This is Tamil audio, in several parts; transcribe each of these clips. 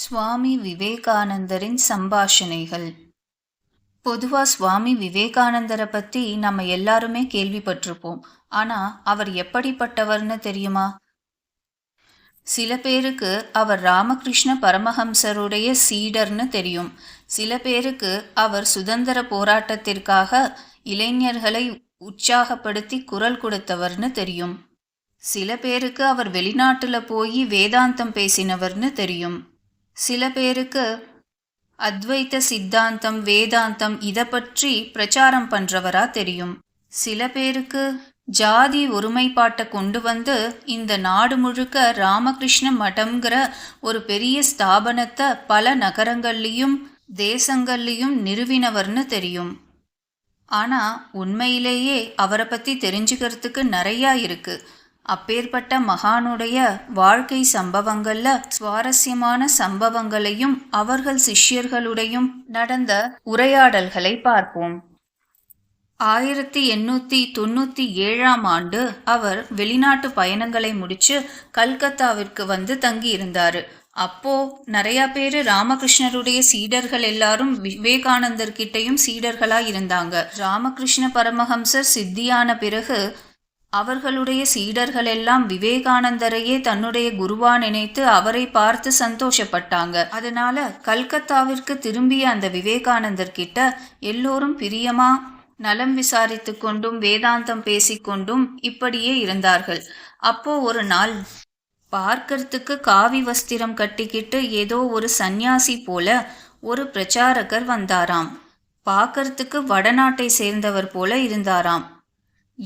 சுவாமி விவேகானந்தரின் சம்பாஷணைகள். பொதுவாக சுவாமி விவேகானந்தரை பற்றி நம்ம எல்லாருமே கேள்விப்பட்டிருப்போம். ஆனால் அவர் எப்படிப்பட்டவர்னு தெரியுமா? சில பேருக்கு அவர் ராமகிருஷ்ண பரமஹம்சருடைய சீடர்னு தெரியும். சில பேருக்கு அவர் சுதந்திர போராட்டத்திற்காக இளைஞர்களை உற்சாகப்படுத்தி குரல் கொடுத்தவர்னு தெரியும். சில பேருக்கு அவர் வெளிநாட்டில் போய் வேதாந்தம் பேசினவர்னு தெரியும். சில பேருக்கு அத்வைத்த சித்தாந்தம் வேதாந்தம் இதை பற்றி பிரச்சாரம் பண்றவரா தெரியும். சில பேருக்கு ஜாதி ஒருமைப்பாட்டை கொண்டு வந்து இந்த நாடு முழுக்க ராமகிருஷ்ண மடம்ங்கிற ஒரு பெரிய ஸ்தாபனத்தை பல நகரங்கள்லையும் தேசங்கள்லையும் நிறுவினவர்னு தெரியும். ஆனால் உண்மையிலேயே அவரை பற்றி தெரிஞ்சுக்கிறதுக்கு நிறையா இருக்குது அப்பேற்பட்ட மகானுடைய வாழ்க்கை சம்பவங்கள்ல சுவாரஸ்யமான சம்பவங்களையும் அவர்கள் சிஷ்யர்களுடையும் நடந்த உரையாடல்களை பார்ப்போம். ஆயிரத்தி எண்ணூத்தி தொண்ணூத்தி ஏழாம் ஆண்டு அவர் வெளிநாட்டு பயணங்களை முடிச்சு கல்கத்தாவிற்கு வந்து தங்கி அப்போ நிறைய பேர் ராமகிருஷ்ணருடைய சீடர்கள் எல்லாரும் விவேகானந்தர்கிட்டையும் சீடர்களாக சீடர்களா இருந்தாங்க. ராமகிருஷ்ண பரமஹம்சர் சித்தியான பிறகு அவர்களுடைய சீடர்கள் எல்லாம் விவேகானந்தரையே தன்னுடைய குருவா நினைத்து அவரை பார்த்து சந்தோஷப்பட்டாங்க. அதனால கல்கத்தாவிற்கு திரும்பிய அந்த விவேகானந்தர் கிட்ட எல்லோரும் பிரியமா? நலம் விசாரித்து கொண்டும் வேதாந்தம் பேசிக்கொண்டும் இப்படியே இருந்தார்கள். அப்போ ஒரு நாள் பார்க்கறதுக்கு காவி வஸ்திரம் கட்டிக்கிட்டு ஏதோ ஒரு சந்நியாசி போல ஒரு பிரச்சாரகர் வந்தாராம். பார்க்கறதுக்கு வடநாட்டை சேர்ந்தவர் போல இருந்தாராம்.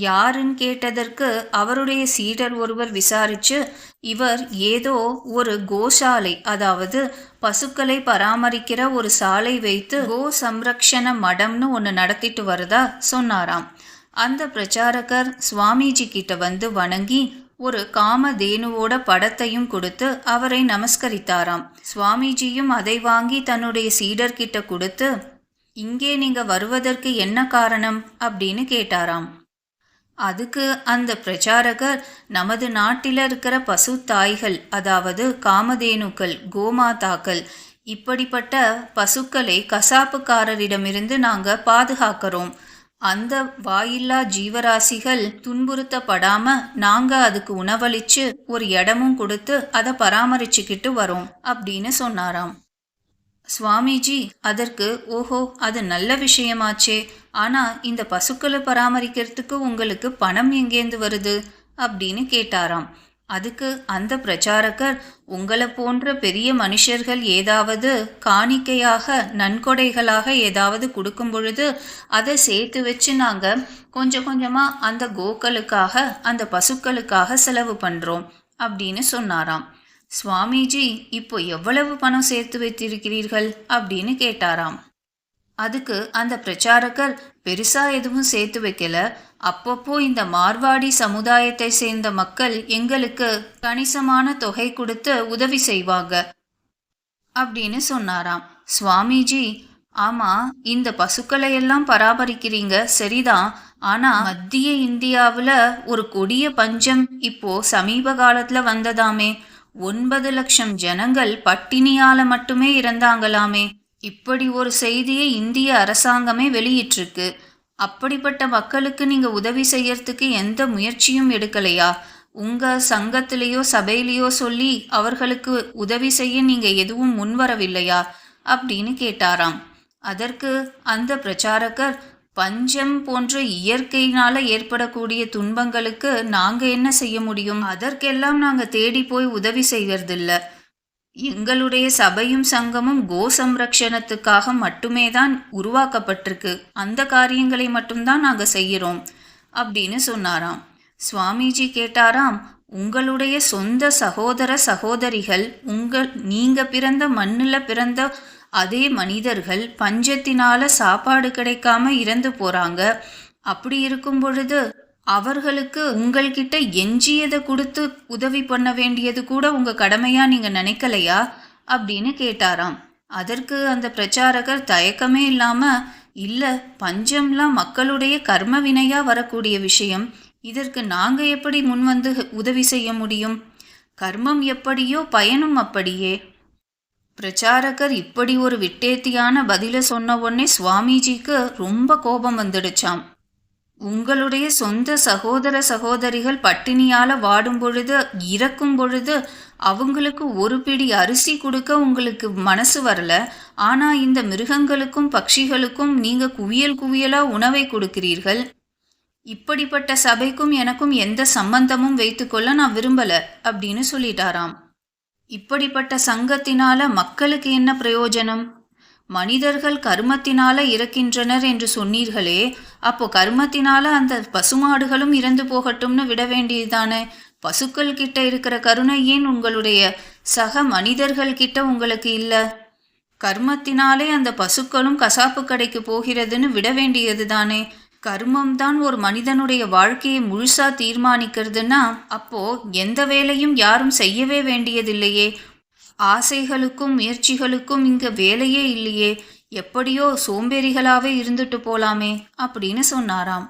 யாருன்னு கேட்டதற்கு அவருடைய சீடர் ஒருவர் விசாரிச்சு இவர் ஏதோ ஒரு கோசாலை அதாவது பசுக்களை பராமரிக்கிற ஒரு சாலை வைத்து கோ சம்ரக்ஷண மடம்னு ஒன்று நடத்திட்டு வரதா சொன்னாராம். அந்த பிரச்சாரகர் சுவாமிஜி கிட்ட வந்து வணங்கி ஒரு காமதேனுவோட படத்தையும் கொடுத்து அவரை நமஸ்கரித்தாராம். சுவாமிஜியும் அதை வாங்கி தன்னுடைய சீடர்கிட்ட கொடுத்து இங்கே நீங்க வருவதற்கு என்ன காரணம்? அப்படின்னு கேட்டாராம். அதுக்கு அந்த பிரச்சாரகர் நமது நாட்டில் இருக்கிற பசு தாய்கள் அதாவது காமதேனுக்கள் கோமாதாக்கள் இப்படிப்பட்ட பசுக்களை கசாப்புக்காரரிடமிருந்து நாங்கள் பாதுகாக்கிறோம். அந்த வாயில்லா ஜீவராசிகள் துன்புறுத்தப்படாம நாங்க அதுக்கு உணவளிச்சு ஒரு இடமும் கொடுத்து அதை பராமரிச்சுக்கிட்டு வரோம் அப்படின்னு சொன்னாராம். சுவாமிஜி அதற்கு ஓஹோ அது நல்ல விஷயமாச்சே. ஆனா இந்த பசுக்களை பராமரிக்கிறதுக்கு உங்களுக்கு பணம் எங்கேந்து வருது? அப்படின்னு கேட்டாராம். அதுக்கு அந்த பிரச்சாரகர் உங்களை போன்ற பெரிய மனுஷர்கள் ஏதாவது காணிக்கையாக நன்கொடைகளாக ஏதாவது கொடுக்கும் பொழுது அதை சேர்த்து வச்சு நாங்கள் கொஞ்சம் கொஞ்சமாக அந்த கோக்களுக்காக அந்த பசுக்களுக்காக செலவு பண்ணுறோம் அப்படின்னு சொன்னாராம். சுவாமிஜி இப்போ எவ்வளவு பணம் சேர்த்து வைத்திருக்கிறீர்கள்? அப்படின்னு கேட்டாராம். அதுக்கு அந்த பிரச்சாரகர் பெருசா எதுவும் சேர்த்து வைக்கல. அப்பப்போ இந்த மார்வாடி சமுதாயத்தை சேர்ந்த மக்கள் எங்களுக்கு கணிசமான தொகை கொடுத்து உதவி செய்வாங்க. அப்படின்னு சொன்னாராம். சுவாமிஜி ஆமா இந்த பசுக்களை எல்லாம் பராமரிக்கிறீங்க சரிதான். ஆனா மத்திய இந்தியாவில் ஒரு கொடிய பஞ்சம் இப்போ சமீப காலத்துல வந்ததாமே. ஒன்பது லட்சம் ஜனங்கள் பட்டினியால மட்டுமே இறந்தாங்களாமே. இப்படி ஒரு செய்தியை இந்திய அரசாங்கமே வெளியிட்டிருக்கு. அப்படிப்பட்ட மக்களுக்கு நீங்க உதவி செய்யறதுக்கு எந்த முயற்சியும் எடுக்கலையா? உங்க சங்கத்திலேயோ சபையிலேயோ சொல்லி அவர்களுக்கு உதவி செய்ய நீங்க எதுவும் முன்வரவில்லையா? அப்படின்னு கேட்டாராம். அதற்கு அந்த பிரச்சாரகர் பஞ்சம் போன்ற இயற்கையினால ஏற்படக்கூடிய துன்பங்களுக்கு நாங்க என்ன செய்ய முடியும்? அதற்கெல்லாம் நாங்க தேடி போய் உதவி செய்வதில்ல. எங்களுடைய சபையும் சங்கமும் கோ சம்ரக்ஷணத்துக்காக மட்டுமே தான் உருவாக்கப்பட்டிருக்கு. அந்த காரியங்களை மட்டும்தான் நாங்க செய்கிறோம் அப்படின்னு சொன்னாராம். சுவாமிஜி கேட்டாராம் உங்களுடைய சொந்த சகோதர சகோதரிகள் உங்கள் நீங்க பிறந்த மண்ணில் பிறந்த அதே மனிதர்கள் பஞ்சத்தினால சாப்பாடு கிடைக்காம இறந்து போறாங்க. அப்படி இருக்கும் பொழுது அவர்களுக்கு உங்கள்கிட்ட எஞ்சியதை கொடுத்து உதவி பண்ண வேண்டியது கூட உங்க கடமையா நீங்க நினைக்கலையா? அப்படின்னு கேட்டாராம். அதற்கு அந்த பிரச்சாரகர் தயக்கமே இல்லாம இல்ல பஞ்சம்லாம் மக்களுடைய கர்ம வினையா வரக்கூடிய விஷயம். இதற்கு நாங்க எப்படி முன்வந்து உதவி செய்ய முடியும்? கர்மம் எப்படியோ பயனும் அப்படியே. பிரச்சாரகர் இப்படி ஒரு விட்டேத்தியான பதில சொன்ன உடனே சுவாமிஜிக்கு ரொம்ப கோபம் வந்துடுச்சாம். உங்களுடைய சொந்த சகோதர சகோதரிகள் பட்டினியால வாடும் பொழுது இறக்கும் பொழுது அவங்களுக்கு ஒரு பிடி அரிசி கொடுக்க உங்களுக்கு மனசு வரல. ஆனா இந்த மிருகங்களுக்கும் பட்சிகளுக்கும் நீங்க குவியல் குவியலா உணவை கொடுக்கிறீர்கள். இப்படிப்பட்ட சபைக்கும் எனக்கும் எந்த சம்பந்தமும் வைத்துக்கொள்ள நான் விரும்பல அப்படின்னு சொல்லிட்டாராம். இப்படிப்பட்ட சங்கத்தினால மக்களுக்கு என்ன பிரயோஜனம்? மனிதர்கள் கர்மத்தினால இறக்கின்றனர் என்று சொன்னீர்களே அப்போ கர்மத்தினால அந்த பசுமாடுகளும் இறந்து போகட்டும்னு விட வேண்டியதுதானே? பசுக்கள் கிட்ட இருக்கிற கருணை ஏன் உங்களுடைய சக மனிதர்கள் கிட்ட உங்களுக்கு இல்லை? கர்மத்தினாலே அந்த பசுக்களும் கசாப்பு கடைக்கு போகிறதுன்னு விட வேண்டியது தானே கர்மம் தான் ஒரு மனிதனுடைய வாழ்க்கையை முழுசா தீர்மானிக்கிறதுனா அப்போ எந்த வேலையும் யாரும் செய்யவே வேண்டியதில்லையே. ஆசைகளுக்கும் முயற்சிகளுக்கும் இங்க வேலையே இல்லையே. எப்படியோ சோம்பேறிகளாவே இருந்துட்டு போலாமே அப்படின்னு சொன்னாராம்.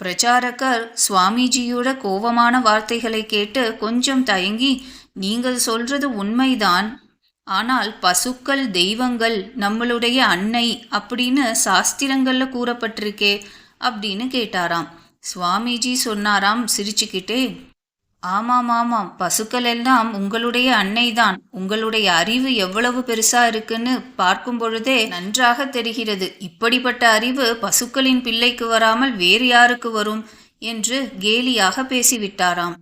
பிரச்சாரகர் சுவாமிஜியோட கோபமான வார்த்தைகளை கேட்டு கொஞ்சம் தயங்கி நீங்கள் சொல்றது உண்மைதான். ஆனால் பசுக்கள் தெய்வங்கள் நம்மளுடைய அன்னை அப்படின்னு சாஸ்திரங்கள்ல கூறப்பட்டிருக்கே. அப்படின்னு கேட்டாராம். சுவாமிஜி சொன்னாராம் சிரிச்சுக்கிட்டே ஆமாம் ஆமாம் பசுக்கள் எல்லாம் உங்களுடைய அன்னைதான். உங்களுடைய அறிவு எவ்வளவு பெருசா இருக்குன்னு பார்க்கும் பொழுதே நன்றாக தெரிகிறது. இப்படிப்பட்ட அறிவு பசுக்களின் பிள்ளைக்கு வராமல் வேறு யாருக்கு வரும்? என்று கேலியாக பேசிவிட்டாராம்.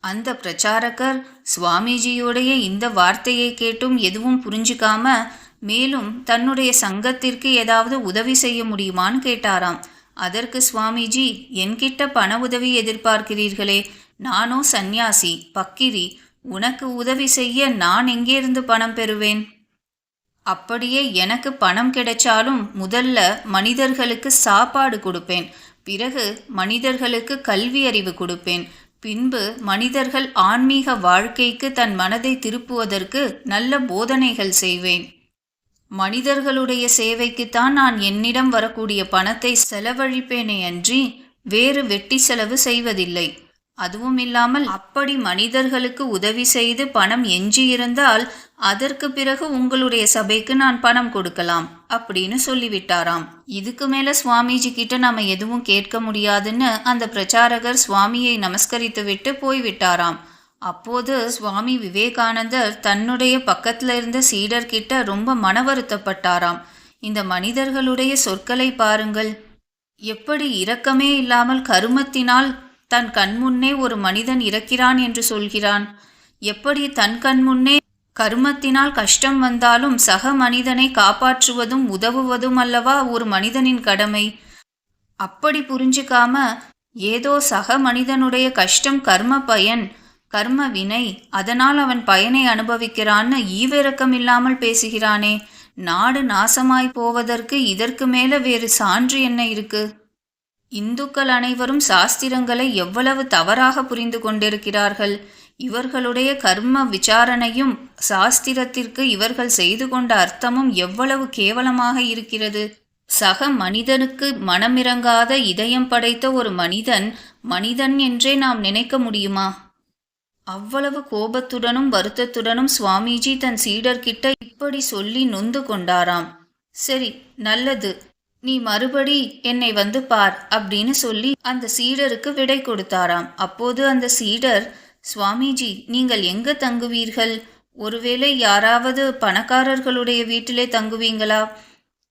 அந்த பிரச்சாரகர் சுவாமிஜியுடைய இந்த வார்த்தையை கேட்டும் எதுவும் புரிஞ்சுக்காம மேலும் தன்னுடைய சங்கத்திற்கு ஏதாவது உதவி செய்ய முடியுமான்னு கேட்டாராம். அதற்கு சுவாமிஜி என்கிட்ட பண உதவி எதிர்பார்க்கிறீர்களே நானோ சந்நியாசி பக்கிரி உனக்கு உதவி செய்ய நான் எங்கேருந்து பணம் பெறுவேன்? அப்படியே எனக்கு பணம் கிடைச்சாலும் முதல்ல மனிதர்களுக்கு சாப்பாடு கொடுப்பேன். பிறகு மனிதர்களுக்கு கல்வி அறிவு கொடுப்பேன். பின்பு மனிதர்கள் ஆன்மீக வாழ்க்கைக்கு தன் மனதை திருப்புவதற்கு நல்ல போதனைகள் செய்வேன். மனிதர்களுடைய சேவைக்குத்தான் நான் என்னிடம் வரக்கூடிய பணத்தை செலவழிப்பேனே அன்றி வேறு வெட்டி செலவு செய்வதில்லை. அதுவும் இல்லாமல் அப்படி மனிதர்களுக்கு உதவி செய்து பணம் எஞ்சியிருந்தால் அதற்கு பிறகு உங்களுடைய சபைக்கு நான் பணம் கொடுக்கலாம் அப்படின்னு சொல்லிவிட்டாராம். இதுக்கு மேல சுவாமிஜி கிட்ட நாம எதுவும் கேட்க முடியாதுன்னு அந்த பிரச்சாரகர் சுவாமியை நமஸ்கரித்து விட்டு போய்விட்டாராம். அப்போது சுவாமி விவேகானந்தர் தன்னுடைய பக்கத்தில் இருந்த சீடர்கிட்ட ரொம்ப மன வருத்தப்பட்டாராம் இந்த மனிதர்களுடைய சொற்களை பாருங்கள். எப்படி இரக்கமே இல்லாமல் கருமத்தினால் தன் கண்முன்னே ஒரு மனிதன் இறக்கிறான் என்று சொல்கிறான். எப்படி தன் கண்முன்னே கருமத்தினால் கஷ்டம் வந்தாலும் சக மனிதனை காப்பாற்றுவதும் உதவுவதும் அல்லவா ஒரு மனிதனின் கடமை? அப்படி புரிஞ்சுக்காம ஏதோ சக மனிதனுடைய கஷ்டம் கர்ம பயன் கர்ம வினை அதனால் அவன் பயனை அனுபவிக்கிறான்னு ஈவிரக்கம் இல்லாமல் பேசுகிறானே. நாடு நாசமாய் போவதற்கு இதற்கு மேல வேறு சான்று என்ன இருக்கு? இந்துக்கள் அனைவரும் சாஸ்திரங்களை எவ்வளவு தவறாக புரிந்து கொண்டிருக்கிறார்கள்? இவர்களுடைய கர்ம விசாரணையும் சாஸ்திரத்திற்கு இவர்கள் செய்து கொண்ட அர்த்தமும் எவ்வளவு கேவலமாக இருக்கிறது? சக மனிதனுக்கு மனமிறங்காத இதயம் படைத்த ஒரு மனிதன் மனிதன் என்றே நாம் நினைக்க முடியுமா? அவ்வளவு கோபத்துடனும் வருத்தத்துடனும் சுவாமிஜி தன் சீடர்கிட்ட இப்படி சொல்லி நொந்து கொண்டாராம். சரி நல்லது. நீ மறுபடி என்னை வந்து பார் அப்படின்னு சொல்லி அந்த சீடருக்கு விடை கொடுத்தாராம். அப்போது அந்த சீடர் சுவாமிஜி நீங்கள் எங்கு தங்குவீர்கள்? ஒருவேளை யாராவது பணக்காரர்களுடைய வீட்டிலே தங்குவீங்களா?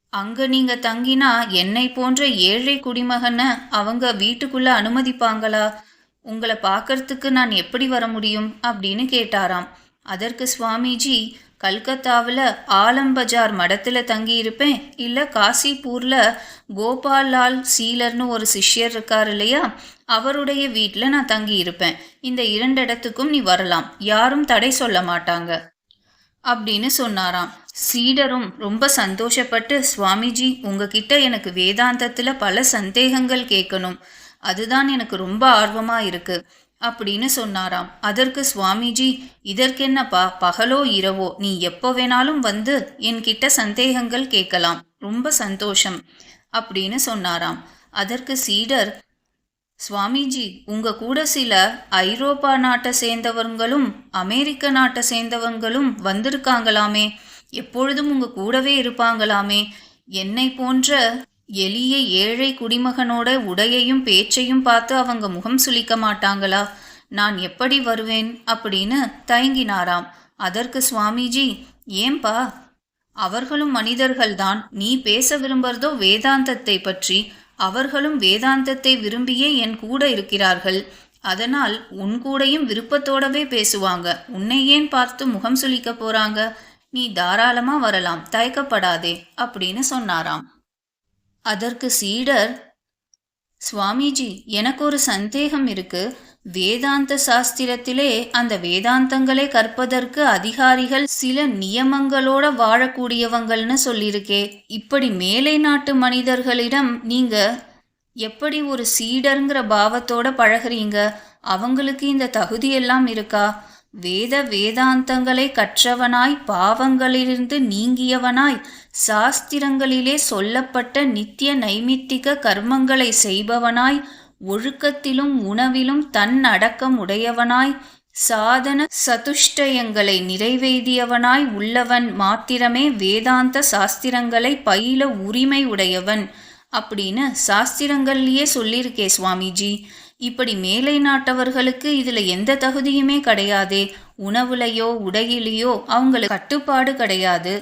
அங்க நீங்க தங்கினா என்னை போன்ற ஏழை குடிமகனை அவங்க வீட்டுக்குள்ள அனுமதிப்பாங்களா? உங்களை பார்க்கறதுக்கு நான் எப்படி வர முடியும் அப்படின்னு கேட்டாராம். அதற்கு சுவாமிஜி கல்கத்தாவில் ஆலம்பஜார் மடத்தில் தங்கியிருப்பேன் இல்லை காசிப்பூரில் கோபாலால் சீலர்னு ஒரு சிஷ்யர் இருக்கார் இல்லையா அவருடைய வீட்டில் நான் தங்கியிருப்பேன். இந்த இரண்டு இடத்துக்கும் நீ வரலாம் யாரும் தடை சொல்ல மாட்டாங்க. அப்படின்னு சொன்னாராம். சீடரும் ரொம்ப சந்தோஷப்பட்டு சுவாமிஜி உங்ககிட்ட எனக்கு வேதாந்தத்தில் பல சந்தேகங்கள் கேட்கணும். அதுதான் எனக்கு ரொம்ப ஆர்வமாக இருக்குது அப்படின்னு சொன்னாராம். அதற்கு சுவாமிஜி இதற்கென்னப்பா? பகலோ இரவோ? நீ எப்போ வேணாலும் வந்து என்கிட்ட சந்தேகங்கள் கேட்கலாம். ரொம்ப சந்தோஷம் அப்படின்னு சொன்னாராம். அதற்கு சீடர் சுவாமிஜி உங்க கூட சில ஐரோப்பா நாட்டை சேர்ந்தவங்களும் அமெரிக்க நாட்டை சேர்ந்தவங்களும் வந்திருக்காங்களாமே? எப்பொழுதும் உங்க கூடவே இருப்பாங்களாமே? என்னை போன்ற எளிய ஏழை குடிமகனோட உடையையும் பேச்சையும் பார்த்து அவங்க முகம் சுளிக்க மாட்டாங்களா? நான் எப்படி வருவேன்? அப்படின்னு தயங்கினாராம். அதற்கு சுவாமிஜி ஏம்பா அவர்களும் மனிதர்கள்தான். நீ பேச விரும்புறதோ வேதாந்தத்தை பற்றி. அவர்களும் வேதாந்தத்தை விரும்பியே என் கூட இருக்கிறார்கள். அதனால் உன் கூடையும் விருப்பத்தோடவே பேசுவாங்க. உன்னை ஏன் பார்த்து முகம் சுளிக்க போறாங்க? நீ தாராளமா வரலாம். தயக்கப்படாதே. அப்படின்னு சொன்னாராம். அதற்கு சீடர் சுவாமிஜி எனக்கு ஒரு சந்தேகம் இருக்கு. வேதாந்த சாஸ்திரத்திலே அந்த வேதாந்தங்களை கற்பதற்கு அதிகாரிகள் சில நியமங்களோட வாழக்கூடியவங்கள்னு சொல்லியிருக்கே. இப்படி மேலை நாட்டு மனிதர்களிடம் நீங்க எப்படி ஒரு சீடருங்கிற பாவத்தோட பழகுறீங்க? அவங்களுக்கு இந்த தகுதியெல்லாம் இருக்கா? வேத வேதாந்தங்களை கற்றவனாய் பாவங்களிலிருந்து நீங்கியவனாய் சாஸ்திரங்களிலே சொல்லப்பட்ட நித்திய நைமித்திக கர்மங்களை செய்பவனாய் ஒழுக்கத்திலும் உணவிலும் தன் அடக்கம் உடையவனாய் சாதன சதுஷ்டயங்களை நிறைவேதியவனாய் உள்ளவன் மாத்திரமே வேதாந்த சாஸ்திரங்களை பயில உரிமை உடையவன். அப்படின்னு சாஸ்திரங்கள்லேயே சொல்லியிருக்கே சுவாமிஜி. இப்படி மேலை நாட்டவர்களுக்கு இதுல எந்த தகுதியுமே கிடையாதே. உணவுலையோ உடையிலையோ அவங்களுக்கு கட்டுப்பாடு கிடையாது.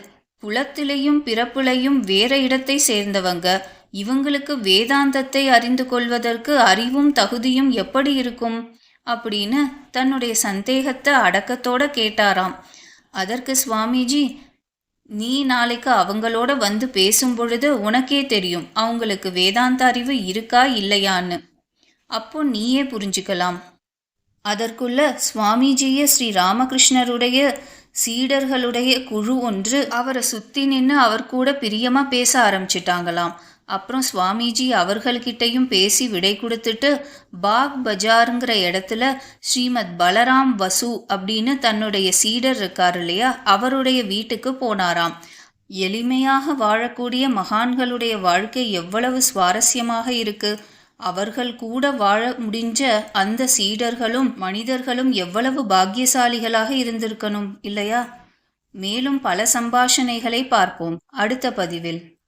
குலத்திலையும் பிறப்புலையும் வேற இடத்தை சேர்ந்தவங்க. இவங்களுக்கு வேதாந்தத்தை அறிந்து கொள்வதற்கு அறிவும் தகுதியும் எப்படி இருக்கும்? அப்படின்னு தன்னுடைய சந்தேகத்தை அடக்கத்தோட கேட்டாராம். அதற்கு சுவாமிஜி நீ நாளைக்கு அவங்களோட வந்து பேசும் பொழுது உனக்கே தெரியும். அவங்களுக்கு வேதாந்த அறிவு இருக்கா இல்லையான்னு. அப்போ நீயே புரிஞ்சுக்கலாம். அதற்குள்ள சுவாமிஜிய ஸ்ரீ ராமகிருஷ்ணருடைய சீடர்களுடைய குழு ஒன்று அவரை சுற்றி நின்று அவர் கூட பிரியமாக பேச ஆரம்பிச்சிட்டாங்களாம். அப்புறம் சுவாமிஜி அவர்கள்கிட்டையும் பேசி விடை கொடுத்துட்டு பாக் பஜாருங்கிற இடத்துல ஸ்ரீமத் பலராம் வசு அப்படின்னு தன்னுடைய சீடர் இருக்கார் இல்லையா அவருடைய வீட்டுக்கு போனாராம். எளிமையாக வாழக்கூடிய மகான்களுடைய வாழ்க்கை எவ்வளவு சுவாரஸ்யமாக இருக்குது அவர்கள் கூட வாழ முடிஞ்ச அந்த சீடர்களும் மனிதர்களும் எவ்வளவு பாக்கியசாலிகளாக இருந்திருக்கணும் இல்லையா? மேலும் பல சம்பாஷணைகளை பார்ப்போம். அடுத்த பதிவில்.